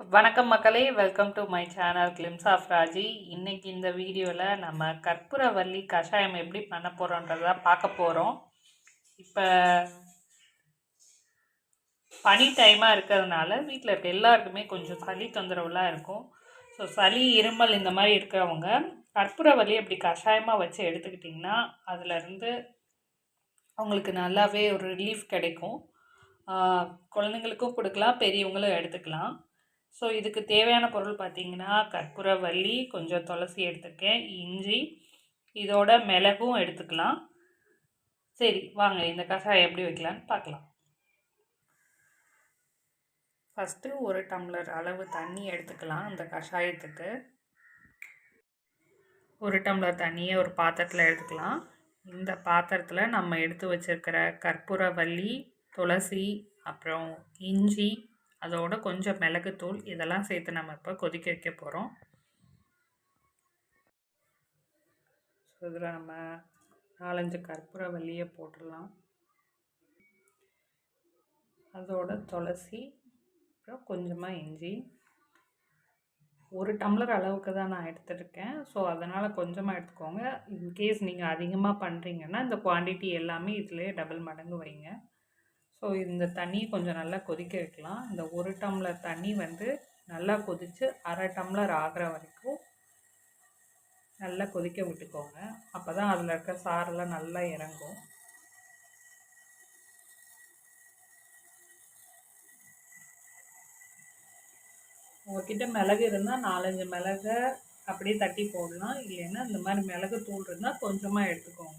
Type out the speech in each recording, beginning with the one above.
வணக்கம் மக்களே welcome to my channel glimpse of Raji இன்னைக்கு இந்த வீடியோவில் நம்ம கற்பூரவல்லி கஷாயம் எப்படி பண்ண போகிறோன்றத பார்க்க போகிறோம் இப்போ பனி டைமாக இருக்கிறதுனால வீட்டில் இருக்க எல்லாருக்குமே கொஞ்சம் சளி தொந்தரவுலாம் இருக்கும். ஸோ சளி இருமல் இந்த மாதிரி இருக்கிறவங்க கற்பூரவல்லி அப்படி கஷாயமாக வச்சு எடுத்துக்கிட்டிங்கன்னா அதிலருந்து அவங்களுக்கு நல்லாவே ஒரு ரிலீஃப் கிடைக்கும். குழந்தைங்களுக்கும் கொடுக்கலாம் பெரியவங்களும் எடுத்துக்கலாம். ஸோ இதுக்கு தேவையான பொருள் பார்த்தீங்கன்னா கற்பூரவல்லி கொஞ்சம் துளசி எடுத்துருக்கேன் இஞ்சி இதோட மிளகும் எடுத்துக்கலாம். சரி வாங்க இந்த கஷாயம் எப்படி வைக்கலான்னு பார்க்கலாம். ஃபஸ்ட்டு ஒரு டம்ளர் அளவு தண்ணி எடுத்துக்கலாம் அந்த கஷாயத்துக்கு. ஒரு டம்ளர் தண்ணியை ஒரு பாத்திரத்தில் எடுத்துக்கலாம். இந்த பாத்திரத்தில் நம்ம எடுத்து வச்சிருக்கிற கற்பூரவல்லி துளசி அப்புறம் இஞ்சி அதோட கொஞ்சம் மிளகுத்தூள் இதெல்லாம் சேர்த்து நம்ம இப்போ கொதிக்க வைக்க போகிறோம் ஸோ இதில் நம்ம நாலஞ்சு கற்பூரவல்லியை போட்டுடலாம். அதோட துளசி அப்புறம் கொஞ்சமாக இஞ்சி. ஒரு டம்ளர் அளவுக்கு தான் நான் எடுத்துருக்கேன். ஸோ அதனால் கொஞ்சமாக எடுத்துக்கோங்க. இன்கேஸ் நீங்கள் அதிகமாக பண்ணுறீங்கன்னா இந்த குவான்டிட்டி எல்லாமே இதிலே டபுள் மடங்கு வைங்க. ஸோ இந்த தண்ணியை கொஞ்சம் நல்லா கொதிக்க வைக்கலாம். இந்த ஒரு டம்ளர் தண்ணி வந்து நல்லா கொதித்து அரை டம்ளர் ஆகிற வரைக்கும் நல்லா கொதிக்க விட்டுக்கோங்க. அப்போ தான் அதில் இருக்க சாரெல்லாம் நல்லா இறங்கும். உங்ககிட்ட மிளகு இருந்தால் நாலஞ்சு மிளகை அப்படியே தட்டி போடலாம். இல்லைன்னா இந்த மாதிரி மிளகு தூள் இருந்தால் கொஞ்சமாக எடுத்துக்கோங்க.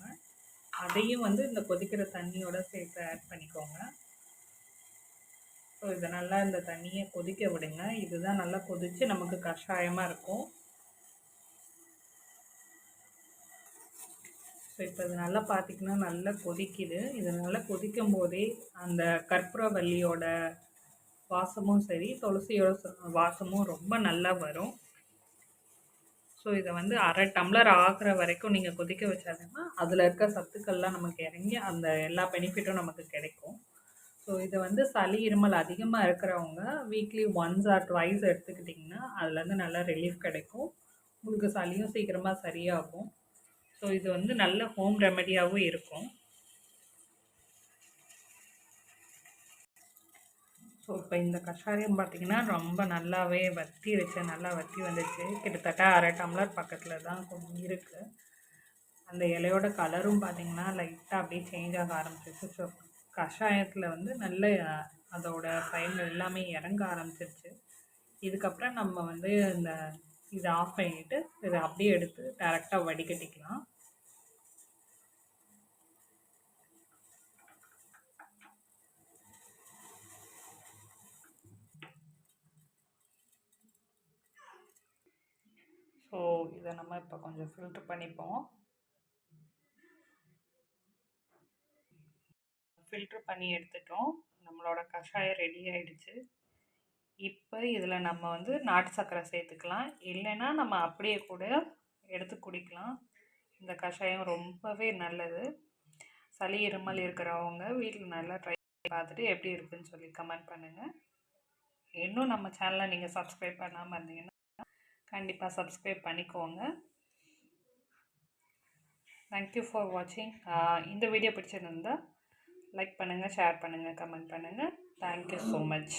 அதையும் வந்து இந்த கொதிக்கிற தண்ணியோட சேர்த்து ஆட் பண்ணிக்கோங்க. ஸோ இதை நல்லா இந்த தண்ணியை கொதிக்க விடுங்க. இதுதான் நல்லா கொதித்து நமக்கு கஷாயமாக இருக்கும். ஸோ இப்போ இது நல்லா பார்த்திங்கன்னா நல்லா கொதிக்குது. இது நல்லா கொதிக்கும் போதே அந்த கற்பூரவல்லியோட வாசமும் சரி துளசியோட வாசமும் ரொம்ப நல்லா வரும். ஸோ இதை வந்து அரை டம்ளர் ஆகிற வரைக்கும் நீங்கள் கொதிக்க வச்சாங்கன்னா அதில் இருக்க சத்துக்கள்லாம் நமக்கு இறங்கி அந்த எல்லா பெனிஃபிட்டும் நமக்கு கிடைக்கும். ஸோ இதை வந்து சளி இருமல் அதிகமாக இருக்கிறவங்க வீக்லி ஒன்ஸ் ஆர் ட்வைஸ் எடுத்துக்கிட்டிங்கன்னா அதுலேருந்து நல்லா ரிலீஃப் கிடைக்கும். உங்களுக்கு சளியும் சீக்கிரமாக சரியாகும். ஸோ இது வந்து நல்ல ஹோம் ரெமெடியாகவும் இருக்கும். ஸோ இப்போ இந்த கஷாயம் பார்த்திங்கன்னா ரொம்ப நல்லாவே வத்தி வச்சு நல்லா வத்தி வந்துச்சு. கிட்டத்தட்ட அரை டம்ளர் பக்கத்தில் தான் கொஞ்சம் இருக்குது அந்த இலையோட கலரும் பார்த்திங்கன்னா லைட்டாக அப்படியே சேஞ்ச் ஆக ஆரம்பிச்சிருச்சு. ஸோ கஷாயத்தில் வந்து நல்ல அதோட பயன்கள் எல்லாமே இறங்க ஆரம்பிச்சிருச்சு. இதுக்கப்புறம் நம்ம வந்து இந்த இதை ஆஃப் பண்ணிவிட்டு இதை அப்படியே எடுத்து டேரெக்டாக வடிகட்டிக்கலாம் ஸோ இதை நம்ம இப்போ கொஞ்சம் ஃபில்ட்ரு பண்ணிப்போம். ஃபில்ட்ரு பண்ணி எடுத்துட்டோம். நம்மளோட கஷாயம் ரெடி ஆயிடுச்சு. இப்போ இதில் நம்ம வந்து நாட்டு சர்க்கரை சேர்த்துக்கலாம். இல்லைன்னா நம்ம அப்படியே கூட எடுத்து குடிக்கலாம். இந்த கஷாயம் ரொம்பவே நல்லது. சளி இருமல் இருக்கிறவங்க வீட்டில் நல்லா ட்ரை பார்த்துட்டு எப்படி இருக்குன்னு சொல்லி கமெண்ட் பண்ணுங்கள் இன்னும் நம்ம சேனலை நீங்கள் சப்ஸ்கிரைப் பண்ணாமல் இருந்தீங்கன்னா கண்டிப்பாக சப்ஸ்கிரைப் பண்ணிக்கோங்க. தேங்க்யூ ஃபார் வாட்சிங் இந்த வீடியோ பிடிச்சிருந்தால் லைக் பண்ணுங்கள் ஷேர் பண்ணுங்கள் கமெண்ட் பண்ணுங்கள் தேங்க்யூ ஸோ மச்